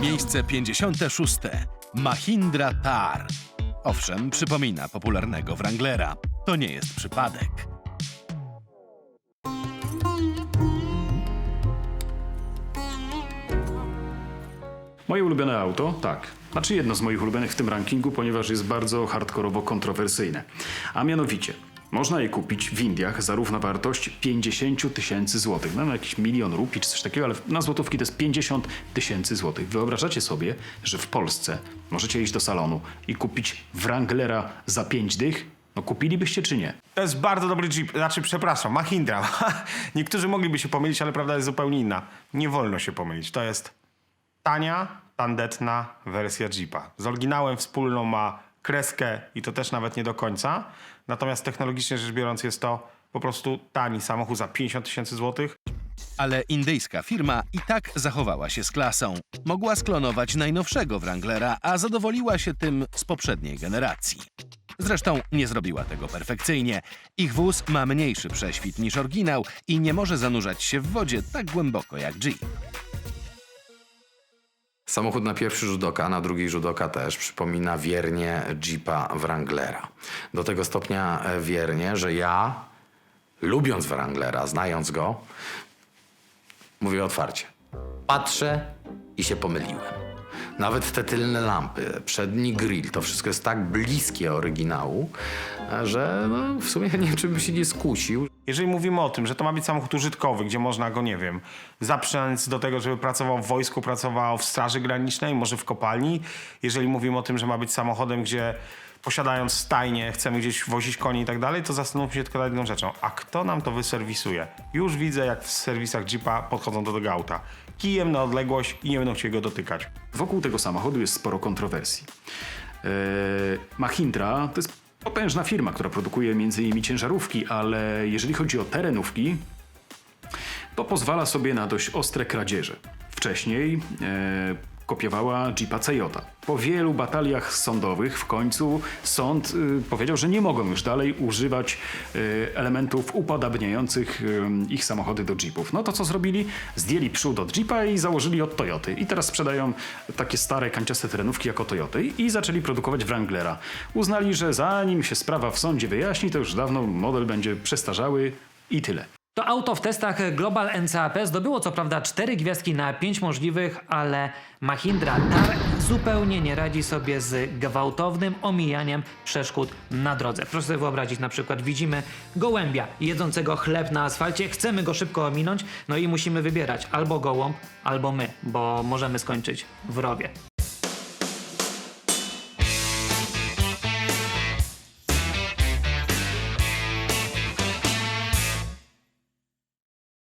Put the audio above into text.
Miejsce 56. Mahindra Tar. Owszem, przypomina popularnego Wranglera. To nie jest przypadek. Moje ulubione auto? Tak. Znaczy jedno z moich ulubionych w tym rankingu, ponieważ jest bardzo hardkorowo kontrowersyjne. A mianowicie, można je kupić w Indiach za równa wartość 50 tysięcy złotych. No jakiś milion rupii czy coś takiego, ale na złotówki to jest 50 tysięcy złotych. Wyobrażacie sobie, że w Polsce możecie iść do salonu i kupić Wranglera za 5 dych? No kupilibyście czy nie? To jest bardzo dobry Jeep, znaczy przepraszam, Mahindra. Niektórzy mogliby się pomylić, ale prawda jest zupełnie inna. Nie wolno się pomylić. To jest tania, tandetna wersja Jeepa. Z oryginałem wspólną ma kreskę i to też nawet nie do końca. Natomiast technologicznie rzecz biorąc jest to po prostu tani samochód za 50 tysięcy złotych. Ale indyjska firma i tak zachowała się z klasą. Mogła sklonować najnowszego Wranglera, a zadowoliła się tym z poprzedniej generacji. Zresztą nie zrobiła tego perfekcyjnie. Ich wóz ma mniejszy prześwit niż oryginał i nie może zanurzać się w wodzie tak głęboko jak Jeep. Samochód na pierwszy rzut oka, na drugi rzut oka też przypomina wiernie Jeepa Wranglera. Do tego stopnia e, wiernie, że ja, lubiąc Wranglera, znając go, mówię otwarcie. Patrzę i się pomyliłem. Nawet te tylne lampy, przedni grill, to wszystko jest tak bliskie oryginału, że no, w sumie nie wiem, czy bym się nie skusił. Jeżeli mówimy o tym, że to ma być samochód użytkowy, gdzie można go, nie wiem, zaprzęc do tego, żeby pracował w wojsku, pracował w straży granicznej, może w kopalni. Jeżeli mówimy o tym, że ma być samochodem, gdzie posiadając stajnię, chcemy gdzieś wozić konie i tak dalej, to zastanówmy się tylko nad jedną rzeczą. A kto nam to wyserwisuje? Już widzę, jak w serwisach Jeepa podchodzą do tego auta. Kijem na odległość i nie będą chcieli go dotykać. Wokół tego samochodu jest sporo kontrowersji. Eee, Mahindra to jest potężna firma, która produkuje m.in. ciężarówki, ale jeżeli chodzi o terenówki, to pozwala sobie na dość ostre kradzieże. Wcześniej e, kopiowała Jeepa Cejota. Po wielu bataliach sądowych w końcu sąd y, powiedział, że nie mogą już dalej używać y, elementów upodabniających y, ich samochody do Jeepów. No to co zrobili? Zdjęli przód od Jeepa i założyli od Toyoty. I teraz sprzedają takie stare, kanciaste terenówki jako Toyoty i zaczęli produkować Wranglera. Uznali, że zanim się sprawa w sądzie wyjaśni, to już dawno model będzie przestarzały i tyle. To auto w testach Global NCAP zdobyło co prawda 4 gwiazdki na 5 możliwych, ale Mahindra Tar zupełnie nie radzi sobie z gwałtownym omijaniem przeszkód na drodze. Proszę sobie wyobrazić, na przykład widzimy gołębia jedzącego chleb na asfalcie, chcemy go szybko ominąć, no i musimy wybierać albo gołąb, albo my, bo możemy skończyć w rowie.